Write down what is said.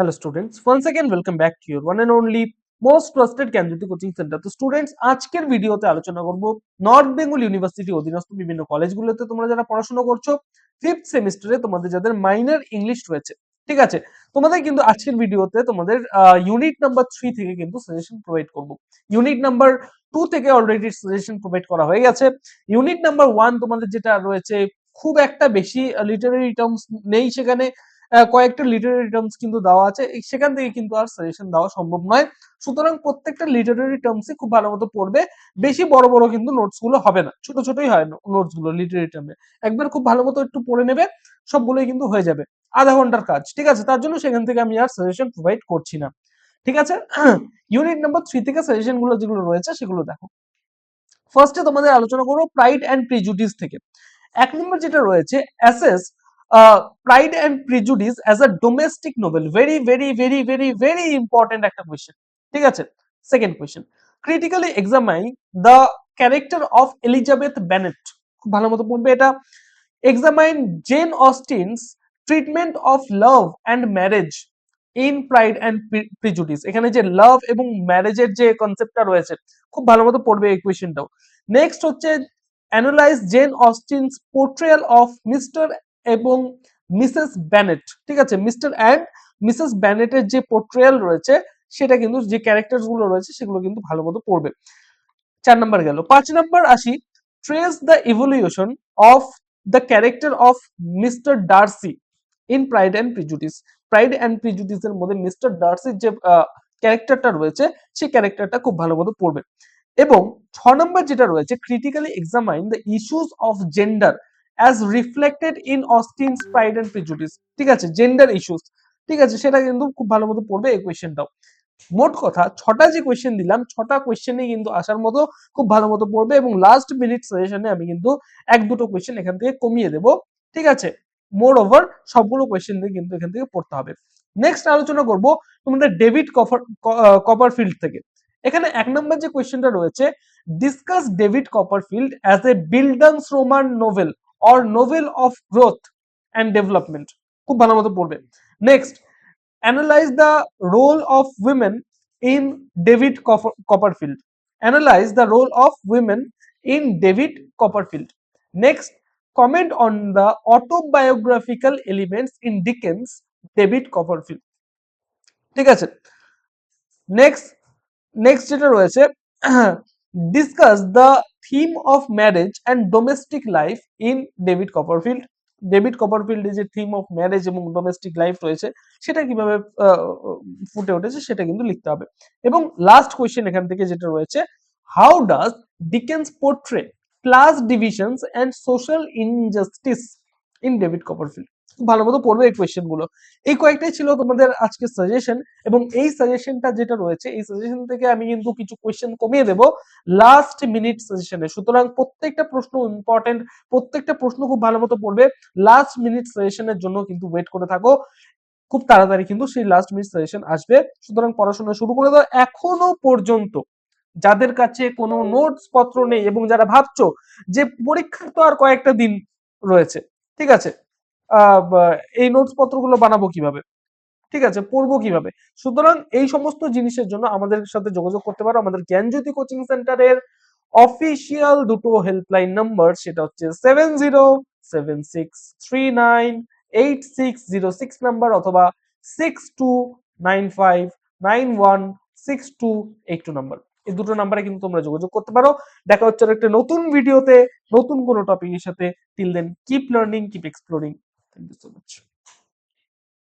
Hello students, once again welcome back to your one and only most trusted Gyanjyoti coaching centre তো students আজকের ভিডিওতে আলোচনা করব north Bengal university অধীনস্থ বিভিন্ন কলেজগুলোতে তোমরা যারা পড়াশোনা করছ ফিফথ সেমিস্টারে তোমাদের যাদের মাইনর ইংলিশ রয়েছে ঠিক আছে? তোমাদের কিন্তু আজকের ভিডিওতে তোমাদের ইউনিট নাম্বার থ্রি থেকে কিন্তু সাজেশন প্রোভাইড করব। ইউনিট নাম্বার টু থেকে অলরেডি সাজেশন প্রোভাইড করা হয়ে গেছে। ইউনিট নাম্বার ওয়ান তোমাদের যেটা রয়েছে খুব একটা বেশি লিটারারি টার্মস নেই সেখানে। কয়েকটা লিটারারি টার্মস কিন্তু দেওয়া আছে। সেখান থেকে কিন্তু আর সাজেশন দেওয়া সম্ভব নয়। সুতরাং প্রত্যেকটা লিটারারি টার্মসই খুব ভালো মতো পড়বে। বেশি বড় বড় কিন্তু নোটসগুলো হবে না। ছোট ছোটই হয় নোটসগুলো লিটারারি টার্মে একবার খুব ভালো মতো একটু পড়ে নেবে, সবগুলোই কিন্তু হয়ে যাবে। আধা ঘণ্টার কাজ, ঠিক আছে? তার জন্য সেখান থেকে আমি আর সাজেশন প্রোভাইড করছি না। ঠিক আছে? ইউনিট নাম্বার থ্রি থেকে সাজেশনগুলো যেগুলো রয়েছে, সেগুলো দেখো। ফার্স্টে তোমাদের আলোচনা করব প্রাইড অ্যান্ড প্রিজুডিস থেকে। এক নম্বর যেটা রয়েছে assess Pride and Prejudice as a domestic novel very very very very very important একটা কোয়েশ্চেন ঠিক আছে? Second question critically examine the character of Elizabeth Bennet খুব ভালো মতো পড়বে এটা। Examine Jane Austen's treatment of love and marriage in Pride and Prejudice এখানে যে লাভ এবং ম্যারেজের যে কনসেপ্টটা রয়েছে, খুব ভালো মতো পড়বে এই কোয়েশ্চেনটাও নেক্সট হচ্ছে analyse Jane Austen's portrayal of Mr এবং মিসেস ব্যানেট, ঠিক আছে? মিস্টার অ্যান্ড মিসেস ব্যানেটের যে পোর্ট্রেয়াল রয়েছে, সেটা কিন্তু যে ক্যারেক্টারগুলো রয়েছে, সেগুলো কিন্তু ভালো মতো পড়বে। চার নাম্বার গেল। পাঁচ নাম্বার আসি trace the evolution of the character of Mr Darcy in Pride and Prejudice Pride and Prejudice এর মধ্যে মিস্টার ডার্সির যে ক্যারেক্টারটা রয়েছে, সেই ক্যারেক্টারটা খুব ভালো মতো পড়বে। এবং ছ নম্বর যেটা রয়েছে critically examine the issues of gender as reflected in Austen's Pride and Prejudice ঠিক আছে জেন্ডার ইস্যুস ঠিক আছে, সেটা কিন্তু খুব ভালো মতো পড়বে এই কোয়েশ্চেনটাও মোট কথা, ছটা যে কোয়েশ্চেন দিলাম, ছটা কোয়েশ্চেনে কিন্তু আসার মতো খুব ভালো মতো পড়বে এবং লাস্ট মিনিট সাজেশনে আমি কিন্তু এক দুটো কোয়েশ্চেন এখান থেকে কমিয়ে দেব। ঠিক আছে? মোর ওভার সবগুলো কোয়েশ্চেন দিয়ে কিন্তু এখান থেকে পড়তে হবে। নেক্সট আলোচনা করব তোমাদের ডেভিড কপার কপারফিল্ড থেকে। এখানে এক নম্বর যে কোয়েশ্চেনটা রয়েছে discuss David Copperfield as a bildungsroman novel or novel of growth and development খুব ভালো মতো পড়বে। Next analyse the role of women in David Copperfield analyse the role of women in David Copperfield next comment on the autobiographical elements in Dickens David Copperfield ঠিক আছে? Next next যেটা রয়েছে discuss the theme of marriage and domestic life in David Copperfield David কপারফিল্ডের যে theme of marriage এবং domestic life রয়েছে, সেটা কীভাবে ফুটে উঠেছে সেটা কিন্তু লিখতে হবে। এবং লাস্ট কোয়েশ্চেন এখান থেকে যেটা রয়েছে how does Dickens portray class divisions and social injustice in David Copperfield ভালো মতো পড়বে এই কোয়েশ্চেনগুলো। এই কয়েকটাই ছিল তোমাদের আজকে সাজেশন এবং এই সাজেশনটা যেটা রয়েছে, এই সাজেশন থেকে আমি কিন্তু কিছু কোয়েশ্চেন কমিয়ে দেব লাস্ট মিনিট সাজেশনে সুতরাং প্রত্যেকটা প্রশ্ন ইম্পর্টেন্ট প্রত্যেকটা প্রশ্ন খুব ভালো মতো পড়বে। লাস্ট মিনিট সাজেশনের জন্য কিন্তু ওয়েট করে থাকো। খুব তাড়াতাড়ি কিন্তু সেই লাস্ট মিনিট সাজেশন আসবে। সুতরাং পড়াশোনা শুরু করে দাও এখনও পর্যন্ত। যাদের কাছে কোনো নোটস পত্র নেই এবং যারা ভাবছ যে পরীক্ষার তো আর কয়েকটা দিন রয়েছে, ঠিক আছে? এই নোটস পত্রগুলো বানাবো কীভাবে? ঠিক আছে, পড়ব কীভাবে? সুতরাং এই সমস্ত জিনিসের জন্য আমাদের সাথে যোগাযোগ করতে পারো। আমাদের জ্ঞানজ্যোতি কোচিং সেন্টারের অফিসিয়াল দুটো হেল্পলাইন নাম্বার সেটা হচ্ছে seven zero seven six three nine eight six zero six number অথবা six two nine five nine one six two eight two number এই দুটো নাম্বারে কিন্তু তোমরা যোগাযোগ করতে পারো। দেখা হচ্ছে একটা নতুন ভিডিওতে নতুন কোনো টপিকের সাথে। Till then keep learning keep exploring Thank you so much.